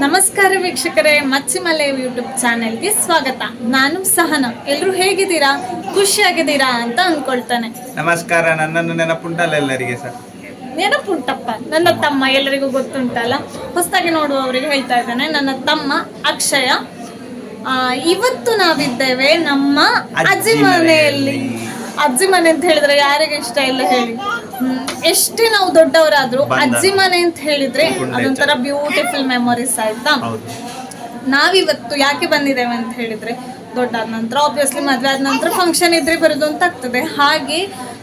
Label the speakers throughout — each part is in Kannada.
Speaker 1: ನಮಸ್ಕಾರ ವೀಕ್ಷಕರೇ ಮಚ್ಚಿಮಲೆ ಯೂಟ್ಯೂಬ್ ಚಾನೆಲ್ಗೆ ಸ್ವಾಗತ. ನಾನು ಸಹನ. ಎಲ್ಲರೂ ಹೇಗಿದ್ದೀರಾ? ಖುಷಿಯಾಗಿದ್ದೀರಾ ಅಂತ ಅನ್ಕೊಳ್ತಾನೆ
Speaker 2: ನಮಸ್ಕಾರ ನನ್ನನ್ನು ನೆನಪುಂಟಲ್ಲ ಎಲ್ಲರಿಗೆ ಸರ್?
Speaker 1: ನೆನಪುಂಟಪ್ಪ. ನನ್ನ ತಮ್ಮ ಎಲ್ಲರಿಗೂ ಗೊತ್ತುಂಟಲ್ಲ? ಹೊಸದಾಗಿ ನೋಡುವವರಿಗೆ ಹೇಳ್ತಾ ಇದ್ದಾನೆ. ನನ್ನ ತಮ್ಮ ಅಕ್ಷಯ. ಆ, ಇವತ್ತು ನಾವಿದ್ದೇವೆ ನಮ್ಮ ಅಜ್ಜಿ
Speaker 2: ಅಜ್ಜಿ
Speaker 1: ಮನೆಯಲ್ಲಿ. ಅಜ್ಜಿ ಮನೆ ಅಂತ ಹೇಳಿದ್ರೆ ಯಾರಿಗೆ ಇಷ್ಟ ಇಲ್ಲ ಹೇಳಿ. ಎಷ್ಟೇ ನಾವು ದೊಡ್ಡವರಾದ್ರು ಅಜ್ಜಿ ಮನೆ ಅಂತ ಹೇಳಿದ್ರೆ ಅದೊಂಥರ ಬ್ಯೂಟಿಫುಲ್ ಮೆಮೊರೀಸ್ ಆಯ್ತಾ? ನಾವಿವತ್ತು ಯಾಕೆ ಬಂದಿದ್ದೇವೆ ಅಂತ ಹೇಳಿದ್ರೆ ದೊಡ್ಡಾದ ನಂತರ ಆಬ್ವಿಯಸ್ಲಿ ಮದುವೆ ಆದ ನಂತರ ಫಂಕ್ಷನ್ ಇದ್ರೆ ಬರೋದು ಅಂತ ಆಗ್ತದೆ. ಹಾಗೆ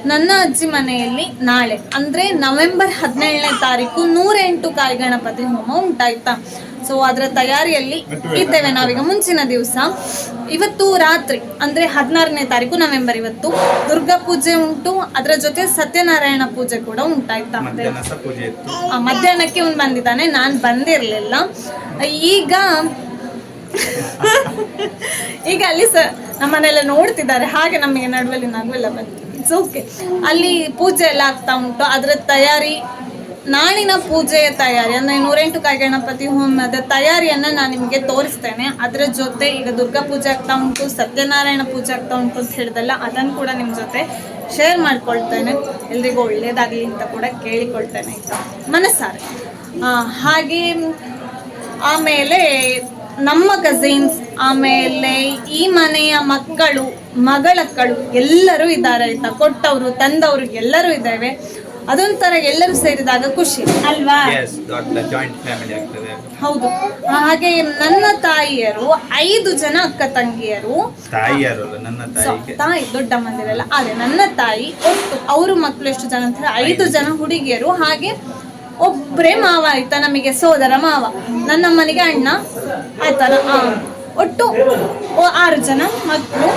Speaker 1: ನನ್ನ ಅಜ್ಜಿ ಮನೆಯಲ್ಲಿ ನಾಳೆ ಅಂದ್ರೆ ನವೆಂಬರ್ ಹದಿನೇಳನೇ ತಾರೀಕು ನೂರೆಂಟು ಕಾಯಿ ಗಣಪತಿ ಹೋಮ ಉಂಟಾಯ್ತಾ? ಸೊ ಅದರ ತಯಾರಿಯಲ್ಲಿ ಇದ್ದೇವೆ ನಾವೀಗ ಮುಂಚಿನ ದಿವಸ. ಇವತ್ತು ರಾತ್ರಿ ಅಂದ್ರೆ ಹದಿನಾರನೇ ತಾರೀಕು ನವೆಂಬರ್ ಇವತ್ತು ದುರ್ಗಾ ಪೂಜೆ ಉಂಟು ಅದರ ಜೊತೆ ಸತ್ಯನಾರಾಯಣ ಪೂಜೆ ಕೂಡ ಉಂಟಾಯ್ತಾ? ಮಧ್ಯಾಹ್ನಕ್ಕೆ ಅವ್ನು ಬಂದಿದ್ದಾನೆ ನಾನು ಬಂದಿರಲಿಲ್ಲ. ಈಗ ಈಗ ಅಲ್ಲಿ ಸ ನಮ್ಮನೆಲ್ಲ ನೋಡ್ತಿದ್ದಾರೆ ಹಾಗೆ ನಮಗೆ ನಡುವಲ್ಲಿ ನಗುವೆಲ್ಲ ಬಂತು ಇಟ್ಸ್ ಓಕೆ ಅಲ್ಲಿ ಪೂಜೆ ಎಲ್ಲ ಆಗ್ತಾ ಉಂಟು ಅದರ ತಯಾರಿ ನಾಳಿನ ಪೂಜೆಯ ತಯಾರಿ, ಅಂದರೆ ನೂರೆಂಟು ಕಾಯಿ ಗಣಪತಿ ಹೋಮದ ತಯಾರಿಯನ್ನ ನಾನು ನಿಮಗೆ ತೋರಿಸ್ತೇನೆ. ಅದರ ಜೊತೆ ಈಗ ದುರ್ಗಾ ಪೂಜೆ ಆಗ್ತಾ ಉಂಟು, ಸತ್ಯನಾರಾಯಣ ಪೂಜೆ ಆಗ್ತಾ ಉಂಟು ಅಂತ ಹೇಳಿದಲ್ಲ ಅದನ್ನು ಕೂಡ ನಿಮ್ಮ ಜೊತೆ ಶೇರ್ ಮಾಡ್ಕೊಳ್ತೇನೆ. ಎಲ್ರಿಗೂ ಒಳ್ಳೇದಾಗಲಿ ಅಂತ ಕೂಡ ಕೇಳಿಕೊಳ್ತೇನೆ ಮನಸ್ಸಾರೆ. ಹಾಗೆ ಆಮೇಲೆ ನಮ್ಮ ಕಸಿನ್ಸ್ ಆಮೇಲೆ ಈ ಮನೆಯ ಮಕ್ಕಳು ಮಗಳಕ್ಕಳು ಎಲ್ಲರೂ ಇದ್ದಾರೆ, ಆಯ್ತಾ? ಕೊಟ್ಟವರು, ತಂದವರು ಎಲ್ಲರೂ ಇದ್ದೇವೆ. ಅದೊಂಥರ ಎಲ್ಲರೂ ಸೇರಿದಾಗ ಖುಷಿ ಅಲ್ವಾ? ಹೌದು. ಹಾಗೆ ನನ್ನ ತಾಯಿಯರು ಐದು ಜನ ಅಕ್ಕ ತಂಗಿಯರು.
Speaker 2: ತಾಯಿಯರು ನನ್ನ
Speaker 1: ತಾಯಿ ದೊಡ್ಡ ಮಂದಿರಲ್ಲ ಅದೇ ನನ್ನ ತಾಯಿ ಒಟ್ಟು ಅವರು ಮಕ್ಕಳು ಎಷ್ಟು ಜನ ಅಂತ ಐದು ಜನ ಹುಡುಗಿಯರು ಹಾಗೆ ಒಬ್ಬರೇ ಮಾವ ಆಯ್ತಾ ನಮಗೆ ಸೋದರ ಮಾವ. ನನ್ನ ಮನೆಗೆ ಅಣ್ಣ ಆಯ್ತಲ್ಲ ಒಟ್ಟು ಆರು ಜನ ಮಕ್ಕಳು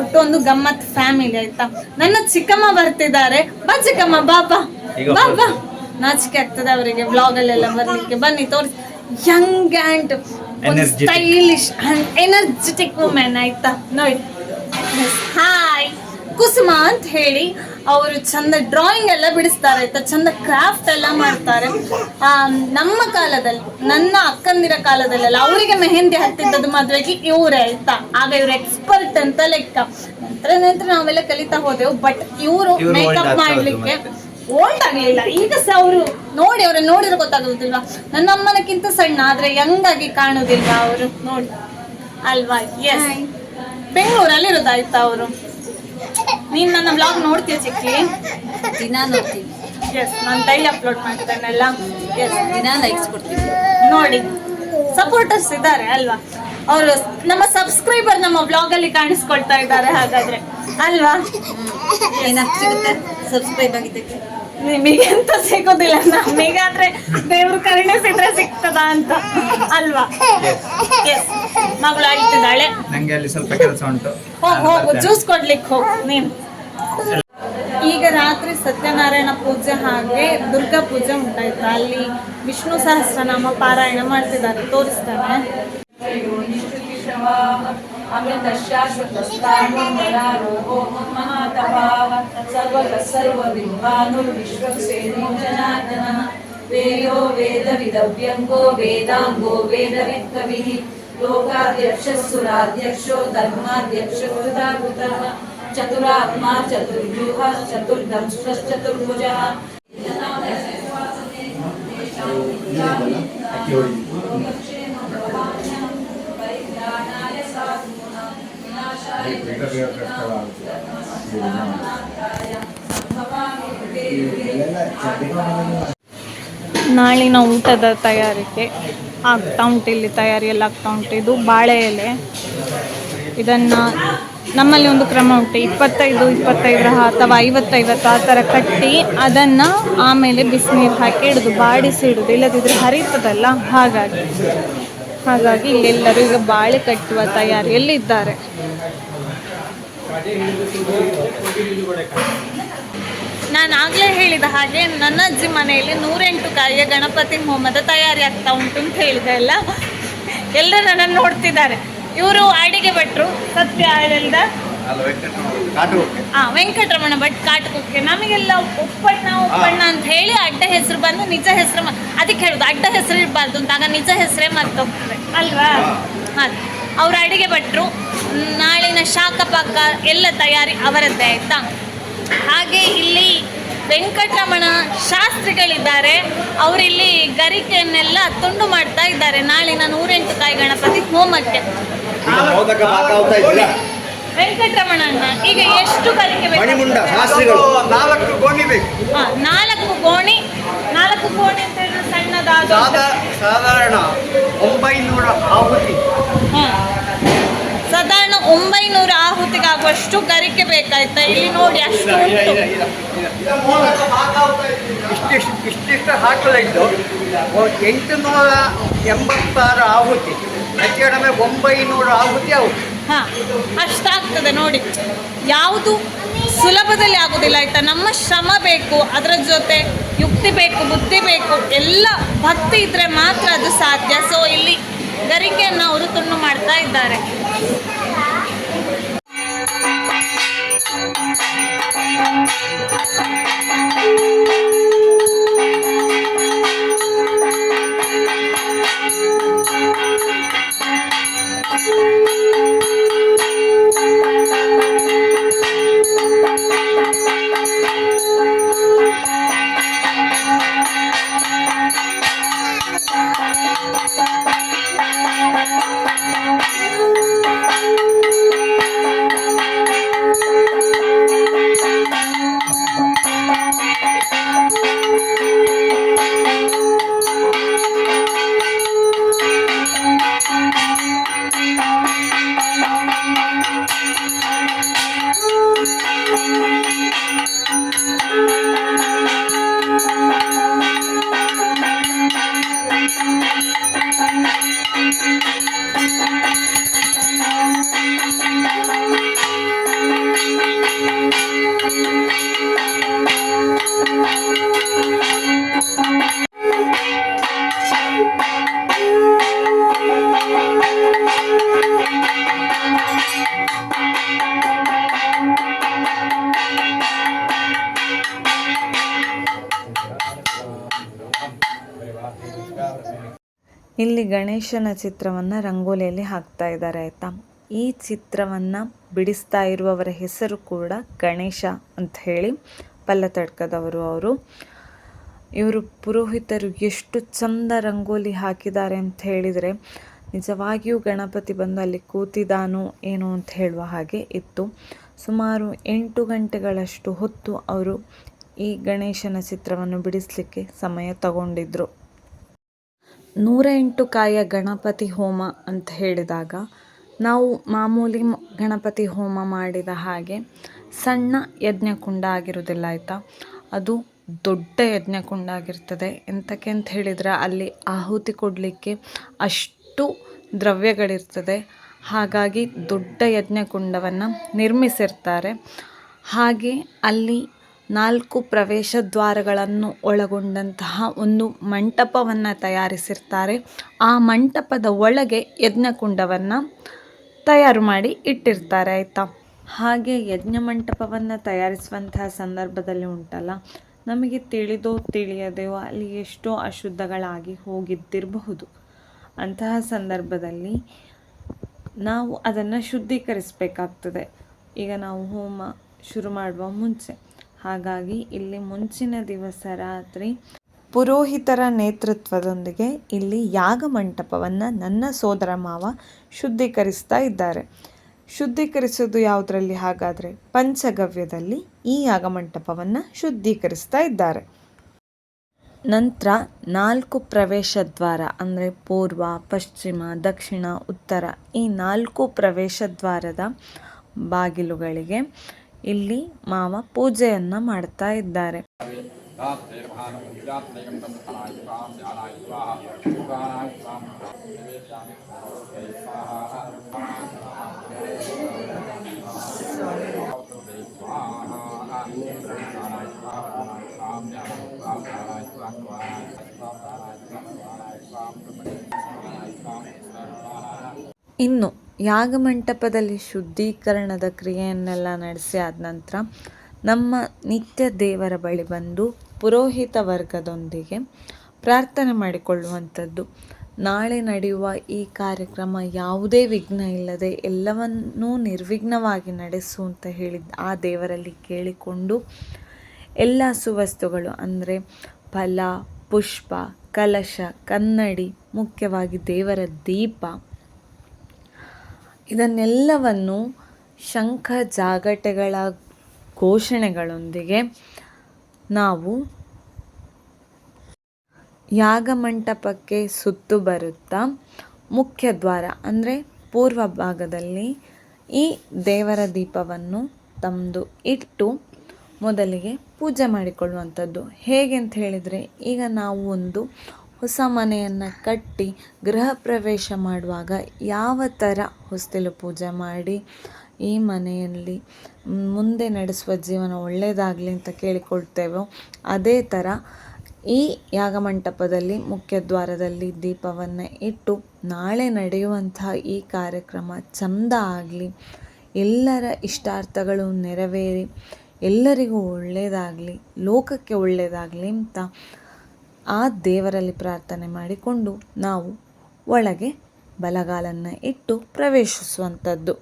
Speaker 1: ಒಟ್ಟು ಒಂದು ಗಮ್ಮತ್ ಫ್ಯಾಮಿಲಿ ಆಯ್ತಾ? ನನ್ನ ಚಿಕ್ಕಮ್ಮ ಬರ್ತಿದ್ದಾರೆ. ಬಾ ಚಿಕ್ಕಮ್ಮ ಬಾಬಾ
Speaker 2: ಈಗ
Speaker 1: ಬಾಬಾ ನಾಚಿಕೆ ಆಗ್ತದೆ ಅವರಿಗೆ ವ್ಲಾಗ್ ಅಲ್ಲೆಲ್ಲ ಬರ್ಲಿಕ್ಕೆ. ಬನ್ನಿ ತೋರಿಸಿ. Young and
Speaker 2: Energetic.
Speaker 1: Stylish and energetic women ಆಯ್ತಾ? ನೋಡಿ. ಹಾಯ್ ಕುಸುಮ ಅಂತ ಹೇಳಿ ಅವರು ಚಂದ ಡ್ರಾಯಿಂಗ್ ಎಲ್ಲ ಬಿಡಿಸ್ತಾರೆ ಆಯ್ತಾ? ಚಂದ ಕ್ರಾಫ್ಟ್ ಎಲ್ಲ ಮಾಡ್ತಾರೆ. ಆ, ನಮ್ಮ ಕಾಲದಲ್ಲಿ ನನ್ನ ಅಕ್ಕಂದಿರ ಕಾಲದಲ್ಲೆಲ್ಲ ಅವರಿಗೆ ಮೆಹಂದಿ ಹತ್ತಿದ್ದದ್ದು ಮದುವೆಗೆ ಇವರೇ ಆಯ್ತಾ? ಆಗ ಇವ್ರು ಎಕ್ಸ್ಪರ್ಟ್ ಅಂತ ಲೆಕ್ಕ. ನಂತರ ನಂತರ ನಾವೆಲ್ಲ ಕಲಿತಾ ಹೋದೆವು ಬಟ್ ಇವರು ಮೇಕಪ್ ಮಾಡ್ಲಿಕ್ಕೆ. ಓಲ್ಡ್ ಆಗ್ಲಿಲ್ಲ. ಈಗ ಸಹ ಅವರು ನೋಡಿ ಅವ್ರ ನೋಡಿದ್ರೆ ಗೊತ್ತಾಗುದಿಲ್ವಾ? ನನ್ನ ಅಮ್ಮನಕ್ಕಿಂತ ಸಣ್ಣ ಆದ್ರೆ ಯಂಗ್ ಆಗಿ ಕಾಣುದಿಲ್ವಾ ಅವರು? ನೋಡಿ. ಅಲ್ವಾ? ಎಸ್ ಬೆಂಗಳೂರಲ್ಲಿ ಇರೋದಾಯ್ತಾ ಅವರು? ನೀನ್ ನನ್ನ ಬ್ಲಾಗ್ ನೋಡ್ತೀಯ ಚಿಕ್ಕಿ?
Speaker 3: ದಿನ ನೋಡ್ತೀನಿ.
Speaker 1: ಎಸ್ ನಾನು ಡೈಲಿ ಅಪ್ಲೋಡ್ ಮಾಡ್ತಾನಲ್ಲ. ಎಸ್
Speaker 3: ದಿನ ಲೈಕ್ಸ್
Speaker 1: ನೋಡಿ ಸಪೋರ್ಟರ್ಸ್ ಇದ್ದಾರೆ ಅಲ್ವಾ? ಅವರು ನಮ್ಮ ಸಬ್ಸ್ಕ್ರೈಬರ್ ನಮ್ಮ ಬ್ಲಾಗ್ ಅಲ್ಲಿ ಕಾಣಿಸ್ಕೊಳ್ತಾ ಇದ್ದಾರೆ ಹಾಗಾದ್ರೆ. ಅಲ್ವಾ?
Speaker 3: ಏನಾಗ್ತಿರುತ್ತೆ ಸಬ್ಸ್ಕ್ರೈಬ್ ಆಗಿದ್ದಕ್ಕೆ.
Speaker 1: ನಿಮಗೆ ಎಂತ ಸಿಗೋದಿಲ್ಲ. ನಮಗಾದ್ರೆ ದೇವ್ರು ಕರುಣಿಸಿದ್ರೆ ಸಿಗ್ತದ ಅಂತ. ಅಲ್ವಾ? ಎಸ್ ಮಗಳು ಆಯ್ತಿದ್ದಾಳೆ
Speaker 2: ನಂಗೆ ಅಲ್ಲಿ ಸ್ವಲ್ಪ ಕೆಲಸ ಉಂಟು.
Speaker 1: ಹೋಗ್ ಹೋಗು. ಜ್ಯೂಸ್ ಕೊಡ್ಲಿಕ್ಕೆ ಹೋಗು ನೀನು. ಈಗ ರಾತ್ರಿ ಸತ್ಯನಾರಾಯಣ ಪೂಜೆ ಹಾಗೆ ದುರ್ಗಾ ಪೂಜೆ ಉಂಟಾಯ್ತು. ಅಲ್ಲಿ ವಿಷ್ಣು ಸಹಸ್ರನಾಮ ಪಾರಾಯಣ ಮಾಡ್ತಿದ್ದಾರೆ. ತೋರಿಸ್ತಾನೆ
Speaker 4: वेयो वेदविदव्यङ्गो वेदाङ्गो वेदवित्कविः लोकाध्यक्षः सुराध्यक्षो धर्माध्यक्षकृताकृतः चतुरात्मा चतुर्व्यूहः चतुर्दंष्ट्रश्चतुर्भुजः
Speaker 1: ನಾಳಿನ ಊಟದ ತಯಾರಿಕೆ ಆಗ್ತಾ ಉಂಟು, ಇಲ್ಲಿ ತಯಾರಿ ಎಲ್ಲ ಆಗ್ತಾ ಉಂಟು. ಇದು ಬಾಳೆ ಎಲೆ. ಇದನ್ನು ನಮ್ಮಲ್ಲಿ ಒಂದು ಕ್ರಮ ಉಂಟು. ಇಪ್ಪತ್ತೈದು, ಇಪ್ಪತ್ತೈದರ ಅಥವಾ ಐವತ್ತೈವತ್ತು ಆ ಥರ ಕಟ್ಟಿ ಅದನ್ನು ಆಮೇಲೆ ಬಿಸಿನೀರು ಹಾಕಿ ಇಡೋದು ಬಾಡಿಸಿ ಇಡೋದು ಇಲ್ಲದಿದ್ದರೆ ಹರಿತದಲ್ಲ? ಹಾಗಾಗಿ ಹಾಗಾಗಿ ಇಲ್ಲೆಲ್ಲರೂ ಈಗ ಬಾಳೆ ಕಟ್ಟುವ ತಯಾರಿಯಲ್ಲಿ ಇದ್ದಾರೆ. ನಾನು ಆಗಲೇ ಹೇಳಿದ ಹಾಗೆ ನನ್ನ ಅಜ್ಜಿ ಮನೆಯಲ್ಲಿ ನೂರೆಂಟು ಕಾಯಿಯ ಗಣಪತಿ ಹೋಮದ ತಯಾರಿ ಆಗ್ತಾ ಉಂಟು ಅಂತ ಹೇಳಿದೆ ಅಲ್ಲ? ಎಲ್ಲರೂ ನನ್ನನ್ನು ನೋಡ್ತಿದ್ದಾರೆ. ಇವರು ಅಡಿಗೆ ಭಟ್ರು ಸತ್ಯ ಹೇಳಿದ
Speaker 2: ಹಾ ವೆಂಕಟರಮಣ.
Speaker 1: ಆ ವೆಂಕಟರಮಣ ಭಟ್ ಕಾಟಕಕ್ಕೆ. ನಮಗೆಲ್ಲ ಉಪ್ಪಣ್ಣ ಉಪ್ಪಣ್ಣ ಅಂತ ಹೇಳಿ ಅಡ್ಡ ಹೆಸರು ಬಂದು ನಿಜ ಹೆಸರು ಮ- ಅದಕ್ಕೆ ಹೇಳುದು ಅಡ್ಡ ಹೆಸರು ಇರಬಾರ್ದು ಅಂತ. ಆಗ ನಿಜ ಹೆಸರೇ ಮರ್ತೋಗ್ತದೆ. ಅಲ್ವಾ? ಅವ್ರು ಅವ್ರ ಅಡಿಗೆ ಭಟ್ರು ನಾಳಿನ ಶಾಖ ಪಾಕ ಎಲ್ಲ ತಯಾರಿ ಅವರದ್ದೇ ಆಯ್ತಾ? ಹಾಗೆ ಇಲ್ಲಿ ವೆಂಕಟರಮಣ ಶಾಸ್ತ್ರಿಗಳಿದ್ದಾರೆ. ಅವರಿಲ್ಲಿ ಗರಿಕೆಯನ್ನೆಲ್ಲ ತುಂಡು ಮಾಡ್ತಾ ಇದ್ದಾರೆ. ನಾಳಿನ ನೂರೆಂಟು ತಾಯಿ ಗಣಪತಿ ಹೋಮಕ್ಕೆ. ವೆಂಕಟರಮಣ ಅಣ್ಣ ಈಗ ಎಷ್ಟು ಗರಿಕೆ ಬೇಕು?
Speaker 2: ನಾಲ್ಕು ಗೋಣಿ ಬೇಕು.
Speaker 1: ಹಾ, ನಾಲ್ಕು ಗೋಣಿ. ನಾಲ್ಕು ಗೋಣಿ ಅಂತ ಹೇಳಿದ್ರೆ ಸಣ್ಣದಾದ
Speaker 5: ಸಾಧಾ ಸಾಧಾರಣ ಒಂಬೈನೂರ ಆಹುತಿ.
Speaker 1: ಹಾ. ಸಾಧಾರಣ ಒಂಬೈನೂರ ಆಹುತಿಗಾಗುವಷ್ಟು ಗರಿಕೆ ಬೇಕಾಯ್ತಾ? ಇಲ್ಲಿ ನೋಡಿ ಅಷ್ಟು.
Speaker 5: ಇಷ್ಟಿಷ್ಟು ಇಷ್ಟಿಷ್ಟು ಹಾಕಲಿದ್ದು ಎಂಟುನೂರ ಎಂಬತ್ತಾರು ಆಹುತಿ. ಕಡಿಮೆ ಒಂಬೈನೂರ ಆಹುತಿ ಆಹುತಿ
Speaker 1: ಹಾ ಅಷ್ಟಾಗ್ತದೆ ನೋಡಿ. ಯಾವುದು ಸುಲಭದಲ್ಲಿ ಆಗುದಿಲ್ಲ ಆಯ್ತಾ? ನಮ್ಮ ಶ್ರಮ ಬೇಕು ಅದರ ಜೊತೆ ಯುಕ್ತಿ ಬೇಕು ಬುದ್ಧಿ ಬೇಕು ಎಲ್ಲ ಭಕ್ತಿ ಇದ್ರೆ ಮಾತ್ರ ಅದು ಸಾಧ್ಯ. ಸೊ ಇಲ್ಲಿ ಗರಿಕೆಯನ್ನು ಅವರು ತುಂಡು ಮಾಡ್ತಾ ಇದ್ದಾರೆ. Thank you.
Speaker 6: ಇಲ್ಲಿ ಗಣೇಶನ ಚಿತ್ರವನ್ನು ರಂಗೋಲಿಯಲ್ಲಿ ಹಾಕ್ತಾ ಇದ್ದಾರೆ, ಆಯಿತಾ? ಈ ಚಿತ್ರವನ್ನು ಬಿಡಿಸ್ತಾ ಇರುವವರ ಹೆಸರು ಕೂಡ ಗಣೇಶ ಅಂತ ಹೇಳಿ ಪಲ್ಲತಡ್ಕದವರು ಅವರು. ಇವರು ಪುರೋಹಿತರು ಎಷ್ಟು ಚಂದ ರಂಗೋಲಿ ಹಾಕಿದ್ದಾರೆ ಅಂತ ಹೇಳಿದರೆ, ನಿಜವಾಗಿಯೂ ಗಣಪತಿ ಬಂದು ಅಲ್ಲಿ ಕೂತಿದಾನು ಏನು ಅಂತ ಹೇಳುವ ಹಾಗೆ ಇತ್ತು. ಸುಮಾರು ಎಂಟು ಗಂಟೆಗಳಷ್ಟು ಹೊತ್ತು ಅವರು ಈ ಗಣೇಶನ ಚಿತ್ರವನ್ನು ಬಿಡಿಸಲಿಕ್ಕೆ ಸಮಯ ತಗೊಂಡಿದ್ರು. ನೂರ ಎಂಟು ಕಾಯಿಯ ಗಣಪತಿ ಹೋಮ ಅಂತ ಹೇಳಿದಾಗ ನಾವು ಮಾಮೂಲಿ ಗಣಪತಿ ಹೋಮ ಮಾಡಿದ ಹಾಗೆ ಸಣ್ಣ ಯಜ್ಞಕುಂಡ ಆಗಿರೋದಿಲ್ಲ ಆಯಿತಾ? ಅದು ದೊಡ್ಡ ಯಜ್ಞಕುಂಡ ಆಗಿರ್ತದೆ ಎಂತಕ್ಕೆ ಅಂತ ಹೇಳಿದರೆ ಅಲ್ಲಿ ಆಹುತಿ ಕೊಡಲಿಕ್ಕೆ ಅಷ್ಟು ದ್ರವ್ಯಗಳಿರ್ತದೆ. ಹಾಗಾಗಿ ದೊಡ್ಡ ಯಜ್ಞಕುಂಡವನ್ನು ನಿರ್ಮಿಸಿರ್ತಾರೆ. ಹಾಗೆ ಅಲ್ಲಿ ನಾಲ್ಕು ಪ್ರವೇಶ ದ್ವಾರಗಳನ್ನು ಒಳಗೊಂಡಂತಹ ಒಂದು ಮಂಟಪವನ್ನು ತಯಾರಿಸಿರ್ತಾರೆ. ಆ ಮಂಟಪದ ಒಳಗೆ ಯಜ್ಞಕುಂಡವನ್ನು ತಯಾರು ಮಾಡಿ ಇಟ್ಟಿರ್ತಾರೆ, ಆಯಿತಾ? ಹಾಗೆ ಯಜ್ಞ ಮಂಟಪವನ್ನು ತಯಾರಿಸುವಂತಹ ಸಂದರ್ಭದಲ್ಲಿ ಉಂಟಲ್ಲ, ನಮಗೆ ತಿಳಿದೋ ತಿಳಿಯದೆಯೋ ಅಲ್ಲಿ ಎಷ್ಟೋ ಅಶುದ್ಧಗಳಾಗಿ ಹೋಗಿದ್ದಿರಬಹುದು. ಅಂತಹ ಸಂದರ್ಭದಲ್ಲಿ ನಾವು ಅದನ್ನು ಶುದ್ಧೀಕರಿಸಬೇಕಾಗ್ತದೆ. ಈಗ ನಾವು ಹೋಮ ಶುರು ಮಾಡುವ ಮುಂಚೆ. ಹಾಗಾಗಿ ಇಲ್ಲಿ ಮುಂಚಿನ ದಿವಸ ರಾತ್ರಿ ಪುರೋಹಿತರ ನೇತೃತ್ವದೊಂದಿಗೆ ಇಲ್ಲಿ ಯಾಗ ಮಂಟಪವನ್ನು ನನ್ನ ಸೋದರ ಮಾವ ಶುದ್ಧೀಕರಿಸ್ತಾ ಇದ್ದಾರೆ. ಶುದ್ಧೀಕರಿಸೋದು ಯಾವುದರಲ್ಲಿ ಹಾಗಾದರೆ ಪಂಚಗವ್ಯದಲ್ಲಿ ಈ ಯಾಗ ಮಂಟಪವನ್ನು ಶುದ್ಧೀಕರಿಸ್ತಾ ಇದ್ದಾರೆ. ನಂತರ ನಾಲ್ಕು ಪ್ರವೇಶ ದ್ವಾರ ಅಂದರೆ ಪೂರ್ವ, ಪಶ್ಚಿಮ, ದಕ್ಷಿಣ, ಉತ್ತರ ಈ ನಾಲ್ಕು ಪ್ರವೇಶ ದ್ವಾರದ ಬಾಗಿಲುಗಳಿಗೆ ಇಲ್ಲಿ ಮಾವ ಪೂಜೆಯನ್ನ ಮಾಡ್ತಾ ಇದ್ದಾರೆ. ಇನ್ನು ಯಾಗಮಂಟಪದಲ್ಲಿ ಶುದ್ಧೀಕರಣದ ಕ್ರಿಯೆಯನ್ನೆಲ್ಲ ನಡೆಸಿ ಆದ ನಂತರ ನಮ್ಮ ನಿತ್ಯ ದೇವರ ಬಳಿ ಬಂದು ಪುರೋಹಿತ ವರ್ಗದೊಂದಿಗೆ ಪ್ರಾರ್ಥನೆ ಮಾಡಿಕೊಳ್ಳುವಂಥದ್ದು. ನಾಳೆ ನಡೆಯುವ ಈ ಕಾರ್ಯಕ್ರಮ ಯಾವುದೇ ವಿಘ್ನ ಇಲ್ಲದೆ ಎಲ್ಲವನ್ನೂ ನಿರ್ವಿಘ್ನವಾಗಿ ನಡೆಸು ಅಂತ ಹೇಳಿದ ಆ ದೇವರಲ್ಲಿ ಕೇಳಿಕೊಂಡು ಎಲ್ಲ ಸುವಸ್ತುಗಳು ಅಂದರೆ ಫಲ, ಪುಷ್ಪ, ಕಲಶ, ಕನ್ನಡಿ, ಮುಖ್ಯವಾಗಿ ದೇವರ ದೀಪ ಇದನ್ನೆಲ್ಲವನ್ನು ಶಂಖ ಜಾಗಟೆಗಳ ಘೋಷಣೆಗಳೊಂದಿಗೆ ನಾವು ಯಾಗಮಂಟಪಕ್ಕೆ ಸುತ್ತು ಬರುತ್ತಾ, ಮುಖ್ಯ ದ್ವಾರ ಅಂದರೆ ಪೂರ್ವ ಭಾಗದಲ್ಲಿ ಈ ದೇವರ ದೀಪವನ್ನು ತಂದು ಇಟ್ಟು ಮೊದಲಿಗೆ ಪೂಜೆ ಮಾಡಿಕೊಳ್ಳುವಂಥದ್ದು. ಹೇಗೆ ಅಂತ ಹೇಳಿದರೆ, ಈಗ ನಾವು ಒಂದು ಹೊಸ ಮನೆಯನ್ನು ಕಟ್ಟಿ ಗೃಹ ಪ್ರವೇಶ ಮಾಡುವಾಗ ಯಾವ ಥರ ಹೊಸ್ತಿಲು ಪೂಜೆ ಮಾಡಿ ಈ ಮನೆಯಲ್ಲಿ ಮುಂದೆ ನಡೆಸುವ ಜೀವನ ಒಳ್ಳೆಯದಾಗಲಿ ಅಂತ ಕೇಳಿಕೊಳ್ತೇವೋ, ಅದೇ ಥರ ಈ ಯಾಗಮಂಟಪದಲ್ಲಿ ಮುಖ್ಯ ದ್ವಾರದಲ್ಲಿ ದೀಪವನ್ನು ಇಟ್ಟು ನಾಳೆ ನಡೆಯುವಂತಹ ಈ ಕಾರ್ಯಕ್ರಮ ಚಂದ ಆಗಲಿ, ಎಲ್ಲರ ಇಷ್ಟಾರ್ಥಗಳು ನೆರವೇರಿ, ಎಲ್ಲರಿಗೂ ಒಳ್ಳೆಯದಾಗಲಿ ಲೋಕಕ್ಕೆ ಒಳ್ಳೆಯದಾಗಲಿ ಅಂತ ಆ ದೇವರಲ್ಲಿ ಪ್ರಾರ್ಥನೆ ಮಾಡಿಕೊಂಡು ನಾವು ಒಳಗೆ ಬಲಗಾಲನ್ನು ಇಟ್ಟು ಪ್ರವೇಶಿಸುವಂಥದ್ದು.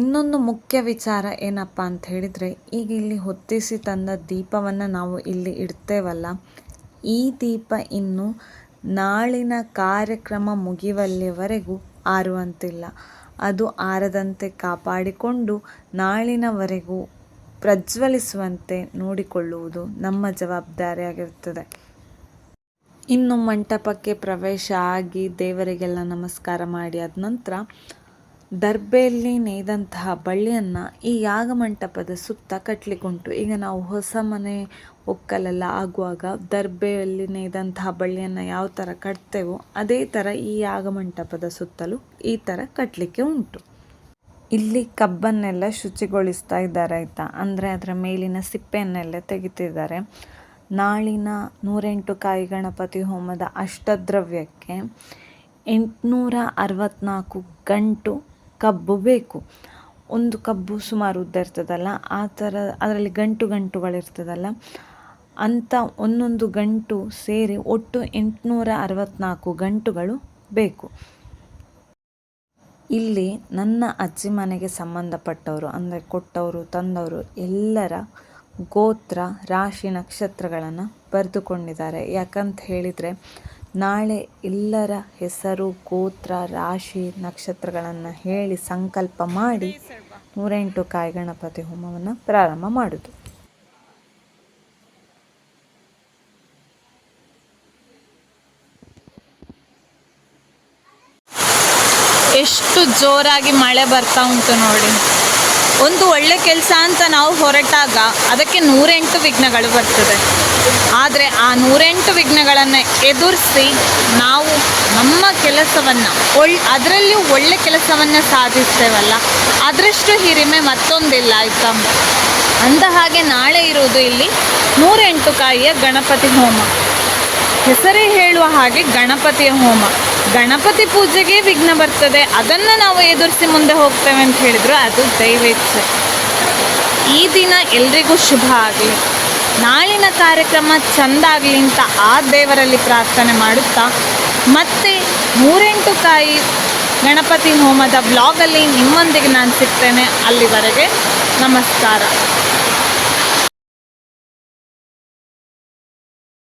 Speaker 6: ಇನ್ನೊಂದು ಮುಖ್ಯ ವಿಚಾರ ಏನಪ್ಪ ಅಂತ ಹೇಳಿದರೆ, ಈಗ ಇಲ್ಲಿ ಹೊತ್ತಿಸಿ ತಂದ ದೀಪವನ್ನು ನಾವು ಇಲ್ಲಿ ಇಡ್ತೇವಲ್ಲ, ಈ ದೀಪ ಇನ್ನು ನಾಳಿನ ಕಾರ್ಯಕ್ರಮ ಮುಗಿಯುವಲ್ಲಿವರೆಗೂ ಆರುವಂತಿಲ್ಲ. ಅದು ಆರದಂತೆ ಕಾಪಾಡಿಕೊಂಡು ನಾಳಿನವರೆಗೂ ಪ್ರಜ್ವಲಿಸುವಂತೆ ನೋಡಿಕೊಳ್ಳುವುದು ನಮ್ಮ ಜವಾಬ್ದಾರಿಯಾಗಿರುತ್ತದೆ. ಇನ್ನು ಮಂಟಪಕ್ಕೆ ಪ್ರವೇಶ ಆಗಿ ದೇವರಿಗೆಲ್ಲ ನಮಸ್ಕಾರ ಮಾಡಿ ಆದ ನಂತರ ದರ್ಬೆಯಲ್ಲಿ ನೇಯ್ದಂತಹ ಬಳ್ಳಿಯನ್ನು ಈ ಯಾಗಮಂಟಪದ ಸುತ್ತ ಕಟ್ಟಲಿಕ್ಕುಂಟು ಈಗ ನಾವು ಹೊಸ ಮನೆ ಒಕ್ಕಲೆಲ್ಲ ಆಗುವಾಗ ದರ್ಬೆಯಲ್ಲಿ ನೇಯ್ದಂತಹ ಬಳ್ಳಿಯನ್ನು ಯಾವ ಥರ ಕಟ್ತೇವೋ ಅದೇ ಥರ ಈ ಯಾಗಮಂಟಪದ ಸುತ್ತಲೂ ಈ ಥರ ಕಟ್ಟಲಿಕ್ಕೆ ಉಂಟು. ಇಲ್ಲಿ ಕಬ್ಬನ್ನೆಲ್ಲ ಶುಚಿಗೊಳಿಸ್ತಾ ಇದ್ದಾರೆ ಆಯಿತಾ? ಅಂದರೆ ಅದರ ಮೇಲಿನ ಸಿಪ್ಪೆಯನ್ನೆಲ್ಲ ತೆಗಿತಿದ್ದಾರೆ. ನಾಳಿನ ನೂರೆಂಟು ಕಾಯಿ ಗಣಪತಿ ಹೋಮದ ಅಷ್ಟದ್ರವ್ಯಕ್ಕೆ ಎಂಟುನೂರ ಅರವತ್ತ್ನಾಲ್ಕು ಗಂಟು ಕಬ್ಬು ಬೇಕು. ಒಂದು ಕಬ್ಬು ಸುಮಾರು ಉದ್ದ ಇರ್ತದಲ್ಲ, ಆ ಥರ ಅದರಲ್ಲಿ ಗಂಟು ಗಂಟುಗಳಿರ್ತದಲ್ಲ ಅಂಥ ಒಂದೊಂದು ಗಂಟು ಸೇರಿ ಒಟ್ಟು ಎಂಟುನೂರ ಅರವತ್ತ್ನಾಲ್ಕು ಗಂಟುಗಳು ಬೇಕು. ಇಲ್ಲಿ ನನ್ನ ಅಜ್ಜಿ ಮನೆಗೆ ಸಂಬಂಧಪಟ್ಟವರು, ಅಂದರೆ ಕೊಟ್ಟವರು, ತಂದವರು ಎಲ್ಲರ ಗೋತ್ರ, ರಾಶಿ ನಕ್ಷತ್ರಗಳನ್ನು ಬರೆದುಕೊಂಡಿದ್ದಾರೆ. ಯಾಕಂತ ಹೇಳಿದರೆ ನಾಳೆ ಎಲ್ಲರ ಹೆಸರು, ಗೋತ್ರ, ರಾಶಿ, ನಕ್ಷತ್ರಗಳನ್ನು ಹೇಳಿ ಸಂಕಲ್ಪ ಮಾಡಿ ನೂರೆಂಟು ಕಾಯಿ ಗಣಪತಿ ಹೋಮವನ್ನು ಪ್ರಾರಂಭ ಮಾಡುದು.
Speaker 1: ಎಷ್ಟು ಜೋರಾಗಿ ಮಳೆ ಬರ್ತಾ ಉಂಟು ನೋಡಿ. ಒಂದು ಒಳ್ಳೆ ಕೆಲಸ ಅಂತ ನಾವು ಹೊರಟಾಗ ಅದಕ್ಕೆ ನೂರೆಂಟು ವಿಘ್ನಗಳು ಬರ್ತದೆ. ಆದರೆ ಆ ನೂರೆಂಟು ವಿಘ್ನಗಳನ್ನು ಎದುರಿಸಿ ನಾವು ನಮ್ಮ ಕೆಲಸವನ್ನು ಒಳ್ ಅದರಲ್ಲಿಯೂ ಒಳ್ಳೆ ಕೆಲಸವನ್ನು ಸಾಧಿಸ್ತೇವಲ್ಲ? ಅದರಷ್ಟು ಹಿರಿಮೆ ಮತ್ತೊಂದಿಲ್ಲ ಆಯಿತಾ ಅಂದ ಹಾಗೆ ನಾಳೆ ಇರುವುದು ಇಲ್ಲಿ ನೂರೆಂಟು ಕಾಯಿಯ ಗಣಪತಿ ಹೋಮ. ಹೆಸರೇ ಹೇಳುವ ಹಾಗೆ ಗಣಪತಿಯ ಹೋಮ. ಗಣಪತಿ ಪೂಜೆಗೆ ವಿಘ್ನ ಬರ್ತದೆ, ಅದನ್ನು ನಾವು ಎದುರಿಸಿ ಮುಂದೆ ಹೋಗ್ತೇವೆ ಅಂತ ಹೇಳಿದ್ರು, ಅದು ದೈವೇಚ್ಛೆ ಈ ದಿನ ಎಲ್ರಿಗೂ ಶುಭ ಆಗಲಿ. ನಾಳಿನ ಕಾರ್ಯಕ್ರಮ ಚಂದಾಗಲಿ ಅಂತ ಆ ದೇವರಲ್ಲಿ ಪ್ರಾರ್ಥನೆ ಮಾಡುತ್ತಾ, ಮತ್ತೆ ಮೂರೆಂಟು ಕಾಯಿ ಗಣಪತಿ ಹೋಮದ ಬ್ಲಾಗಲ್ಲಿ ನಿಮ್ಮೊಂದಿಗೆ ನಾನು ಸಿಗ್ತೇನೆ. ಅಲ್ಲಿವರೆಗೆ ನಮಸ್ಕಾರ.